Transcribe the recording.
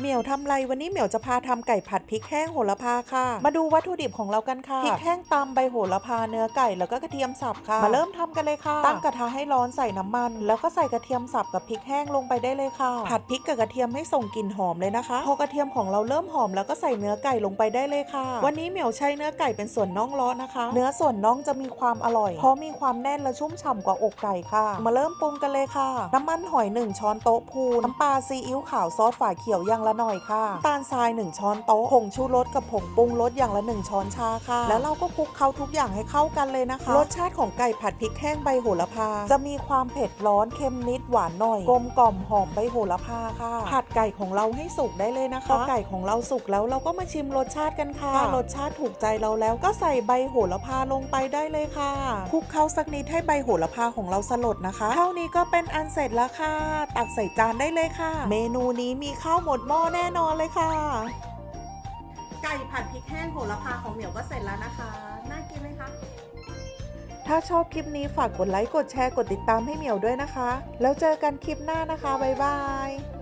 เหมียวทำไรวันนี้เหมียวจะพาทำไก่ผัดพริกแห้งโหระพาค่ะ มาดูวัตถุดิบของเรากันค่ะพริกแห้งตำใบโหระพาเนื้อไก่แล้วก็กระเทียมสับค่ะ มาเริ่มทำกันเลยค่ะ ตั้งกระทะให้ร้อนใส่น้ำมัน แล้วก็ใส่กระเทียมสับกับพริกแห้งลงไปได้เลยค่ะ ผัดพริกกับกระเทียมให้ส่งกลิ่นหอมเลยนะคะ พอกระเทียมของเราเริ่มหอมแล้วก็ใส่เนื้อไก่ลงไปได้เลยค่ะ วันนี้เหมียวใช้เนื้อไก่เป็นส่วนน่องล้อนะคะ เนื้อส่วนน่องจะมีความอร่อย เพราะมีความแน่นและชุ่มฉ่ำกว่าอกไก่ค่ะ มาเริ่มปรุงกันเลยค่ะ น้ำมันหอย1ช้อนโต๊ะพูนน้ำปลาซีอิ๊วขาวซอสฝาเขียวอย่างละหน่อยค่ะน้ำตาลทราย 1 ช้อนโต๊ะ ผงชูรสกับผงปรุงรสอย่างละ 1 ช้อนชาค่ะ แล้วเราก็คลุกเคล้าทุกอย่างให้เข้ากันเลยนะคะ รสชาติของไก่ผัดพริกแห้งใบโหระพา จะมีความเผ็ดร้อนเค็มนิดหวานหน่อย กลมกล่อมหอมใบโหระพาค่ะ ผัดไก่ของเราให้สุกได้เลยนะคะพอไก่ของเราสุกแล้วเราก็มาชิมรสชาติกันค่ะถ้ารสชาติถูกใจเราแล้วก็ใส่ใบโหระพาลงไปได้เลยค่ะคลุกเคล้าสักนิดให้ใบโหระพาของเราสลดนะคะ เท่านี้ก็เป็นอันเสร็จแล้วค่ะ ตักใส่จานได้เลยค่ะ เมนูนี้มีข้าวหมดหม้อแน่นอนเลยค่ะ ไก่ผัดพริกแห้งโหระพาของเหมียวก็เสร็จแล้วนะคะ น่ากินไหมคะ ถ้าชอบคลิปนี้ฝากกดไลค์ กดแชร์ กดติดตามให้เหมียวด้วยนะคะ แล้วเจอกันคลิปหน้านะคะ บ๊ายบาย